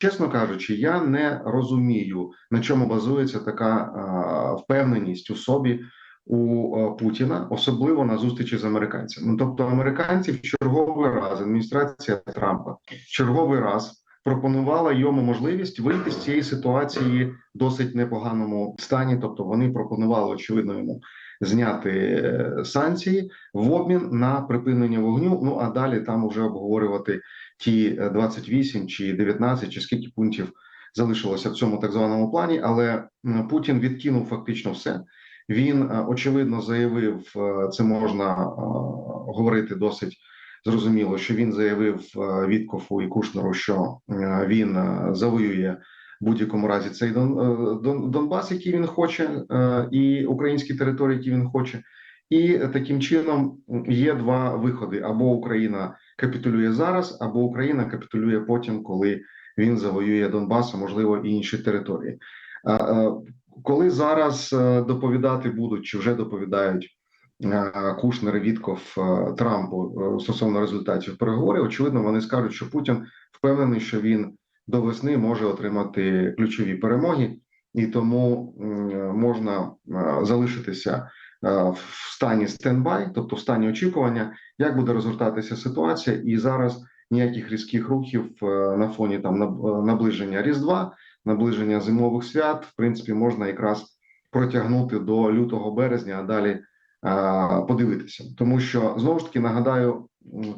чесно кажучи, я не розумію на чому базується така впевненість у собі у Путіна, особливо на зустрічі з американцями. Ну, тобто, американці в черговий раз адміністрація Трампа черговий раз пропонувала йому можливість вийти з цієї ситуації в досить непоганому стані. Тобто, вони пропонували очевидно йому зняти е, санкції в обмін на припинення вогню. Ну а далі там вже обговорювати ті е, 28 чи 19, чи скільки пунктів залишилося в цьому так званому плані. Але Путін відкинув фактично все. Він е, очевидно заявив, е, це можна е, говорити досить зрозуміло, що він заявив е, Віткофу і Кушнеру, що е, він е, завоює в будь-якому разі цей Дон, е, Донбас, який він хоче, е, і українські території, які він хоче. І таким чином є два виходи: або Україна капітулює зараз, або Україна капітулює потім, коли він завоює Донбас, а можливо і інші території. Коли зараз е, доповідати будуть чи вже доповідають е, Кушнер, Вітков е, Трампу стосовно результатів переговорів, очевидно, вони скажуть, що Путін впевнений, що він до весни може отримати ключові перемоги, і тому можна залишитися в стані стендбай, тобто в стані очікування, як буде розгортатися ситуація, і зараз ніяких різких рухів е, на фоні там е, наближення Різдва, наближення зимових свят, в принципі, можна якраз протягнути до лютого березня, а далі е, подивитися, тому що знову ж таки нагадаю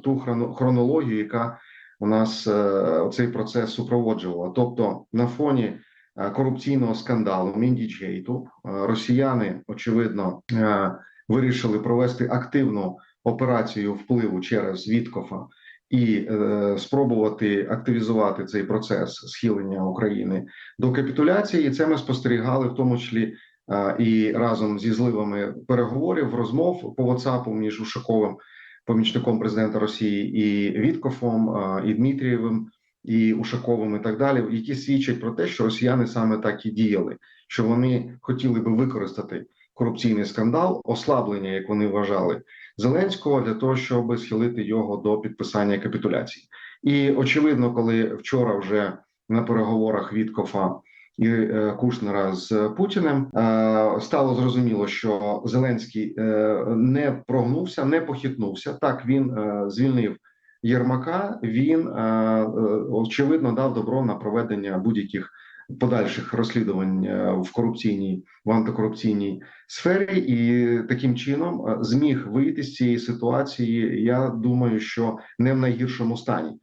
ту хроно- хронологію, яка у нас е, цей процес супроводжувала. Тобто, на фоні е, корупційного скандалу Міндічгейту е, росіяни очевидно е, вирішили провести активну операцію впливу через Віткофа і е, спробувати активізувати цей процес схилення України до капітуляції. І це ми спостерігали в тому числі е, і разом зі зливами переговорів, розмов по WhatsApp між Ушаковим, помічником президента Росії, і Віткофом, е, і Дмитрієвим, і Ушаковим, і так далі, які свідчать про те, що росіяни саме так і діяли, що вони хотіли би використати корупційний скандал, ослаблення, як вони вважали, Зеленського для того, щоб схилити його до підписання капітуляції. І очевидно, коли вчора вже на переговорах Віткофа і е, Кушнера з Путіним е, стало зрозуміло, що Зеленський е, не прогнувся, не похитнувся. Так він звільнив Єрмака. Він е, е, очевидно дав добро на проведення будь-яких подальших розслідувань е, в корупційній в антикорупційній сфері, і таким чином зміг вийти з цієї ситуації. Я думаю, що не в найгіршому стані.